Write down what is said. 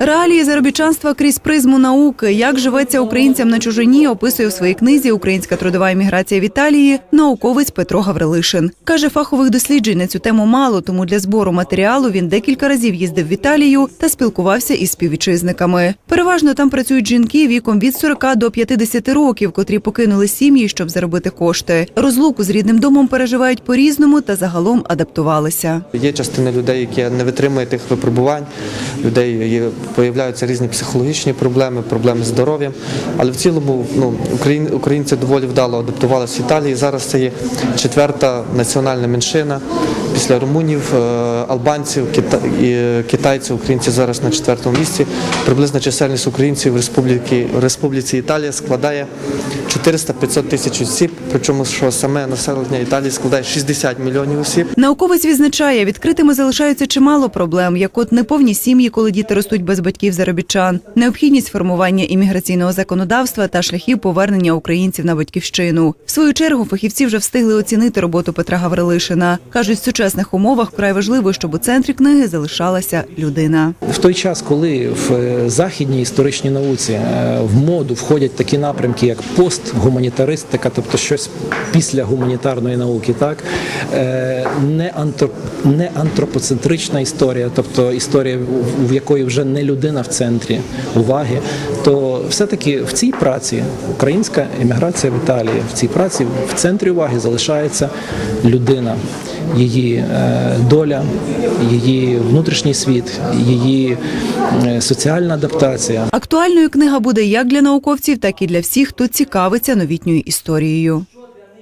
Реалії заробітчанства крізь призму науки. Як живеться українцям на чужині, описує в своїй книзі Українська трудова еміграція в Італії науковець Петро Гаврилишин. Каже, фахових досліджень на цю тему мало, тому для збору матеріалу він декілька разів їздив в Італію та спілкувався із співвітчизниками. Переважно там працюють жінки віком від 40 до 50 років, котрі покинули сім'ї, щоб заробити кошти. Розлуку з рідним домом переживають по-різному та загалом адаптувалися. Є частина людей, які не витримують тих випробувань, людей появляються різні психологічні проблеми, проблеми з здоров'ям. Але в цілому ну, українці доволі вдало адаптувалися в Італії. Зараз це є четверта національна меншина. Після румунів, е, албанців, е, китайців, українці зараз на четвертому місці. Приблизна чисельність українців в республіці Італія складає 400-500 тисяч осіб. Причому що саме населення Італії складає 60 мільйонів осіб. Науковець відзначає, відкритими залишаються чимало проблем, як от неповні сім'ї, коли діти ростуть без батьків заробітчан, необхідність формування імміграційного законодавства та шляхів повернення українців на батьківщину. В свою чергу фахівці вже встигли оцінити роботу Петра Гаврилишина. кажуть, в сучасних умовах вкрай важливо, щоб у центрі книги залишалася людина. В той час, коли в е, західній історичній науці е, в моду входять такі напрямки, як постгуманітаристика, тобто щось після гуманітарної науки, так? Е, не, антроп, не антропоцентрична історія, тобто історія, в якої вже не людина в центрі уваги, то все-таки в цій праці українська еміграція в Італії, в цій праці в центрі уваги залишається людина її е, доля, її внутрішній світ, її е, соціальна адаптація. Актуальною книга буде як для науковців, так і для всіх, хто цікавиться новітньою історією.